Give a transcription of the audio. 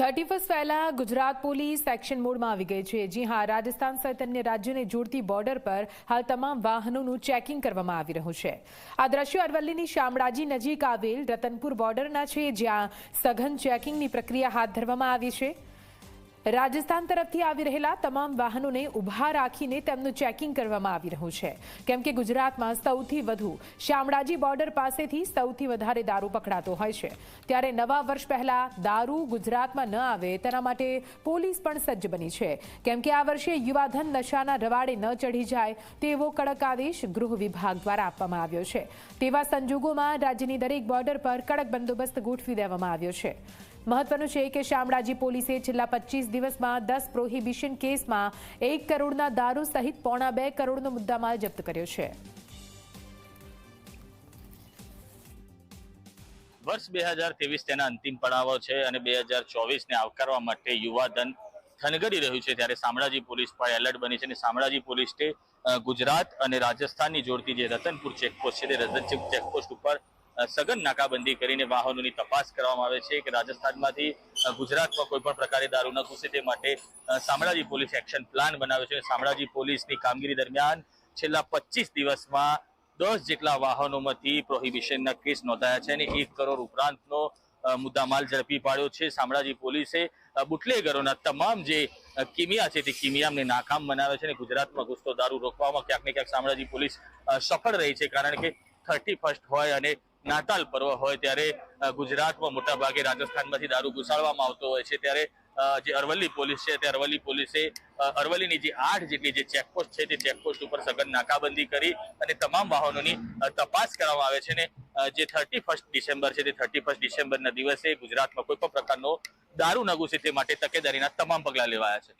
Thirty first પહેલા Gujarat police action મોડમાં આવી ગઈ છે. જી હા, રાજસ્થાન સહિત અન્ય રાજ્યોને જોડતી બોર્ડર પર હાલ તમામ વાહનોનું ચેકિંગ કરવામાં આવી રહ્યું છે. આ દ્રશ્યો અરવલ્લીની શામળાજી નજીક આવેલ રતનપુર બોર્ડરના છે, જ્યાં સઘન ચેકિંગની પ્રક્રિયા હાથ ધરવામાં આવી છે. રાજસ્થાન તરફથી આવી રહેલા તમામ વાહનોને ઊભા રાખીને તેમનું ચેકિંગ કરવામાં આવી રહ્યું છે. કેમ કે ગુજરાતમાં સૌથી વધુ શામળાજી બોર્ડર પાસેથી સૌથી વધારે દારૂ પકડાતો હોય છે. ત્યારે નવા વર્ષ પહેલા દારૂ ગુજરાતમાં ન આવે તેના માટે પોલીસ પણ સજ્જ બની છે. કેમ કે આ વર્ષે યુવાધન નશાના રવાડે ન ચઢી જાય તેવો કડક આદેશ ગૃહ વિભાગ દ્વારા આપવામાં આવ્યો છે. તેવા સંજોગોમાં રાજ્યની દરેક બોર્ડર પર કડક બંદોબસ્ત ગોઠવી દેવામાં આવ્યો છે. મહત્વનું છે કે શામળાજી પોલીસે છેલ્લા પચીસ દિવસમાં દસ પ્રોહિબિશન કેસમાં એક કરોડના દારૂ સહિત પોણા બે કરોડનો મુદ્દામાલ જપ્ત કર્યો છે. વર્ષ બે હજાર ત્રેવીસ તેના અંતિમ પડાવો છે અને બે હજાર ચોવીસને આવકારવા માટે યુવાધન થનગરી રહ્યું છે ત્યારે શામળાજી પોલીસ પણ એલર્ટ બની છે અને શામળાજી પોલીસે ગુજરાત અને રાજસ્થાનની જોડતી જે રતનપુર ચેકપોસ્ટ છે તે રતન ચેકપોસ્ટ ઉપર સઘન નાકાબંધી કરીને વાહનોની તપાસ કરવામાં આવે છે કે રાજસ્થાનમાંથી ગુજરાતમાં કોઈ પણ પ્રકારે દારૂ ન ઘૂસે તે માટે શામળાજી પોલીસ એક્શન પ્લાન બનાવ્યો છે. શામળાજી પોલીસની કામગીરી દરમિયાન છેલ્લા પચીસ દિવસમાં દસ જેટલા વાહનોમાંથી પ્રોહિબિશનના કેસ નોંધાયા છે અને એક કરોડ ઉપરાંતનો મુદ્દામાલ ઝડપી પાડ્યો છે. શામળાજી પોલીસે બુટલેગરોના તમામ જે કિમિયા છે તે કિમિયામને નાકામ બનાવે છે અને ગુજરાતમાં ઘૂસતો દારૂ રોકવામાં ક્યાંક ને ક્યાંક શામળાજી પોલીસ સફળ રહી છે કારણ કે થર્ટી ફર્સ્ટ હોય અને નાતાલ પર્વ હોય ત્યારે ગુજરાતમાં મોટા ભાગે રાજસ્થાનમાંથી દારૂ ઘુસાડવામાં આવતો હોય છે. ત્યારે જે અરવલ્લી પોલીસ છે, તે અરવલ્લી પોલીસે અરવલ્લીની જે આઠ જેટલી જે ચેકપોસ્ટ છે, તે ચેકપોસ્ટ ઉપર સઘન નાકાબંધી કરી અને તમામ વાહનોની તપાસ કરવામાં આવે છે ને જે થર્ટી ફર્સ્ટ ડિસેમ્બર છે, તે થર્ટી ફર્સ્ટ ડિસેમ્બરના દિવસે ગુજરાતમાં કોઈ પણ પ્રકારનો દારૂ ન ઘૂસે તે માટે તકેદારીના તમામ પગલાં લેવાયા છે.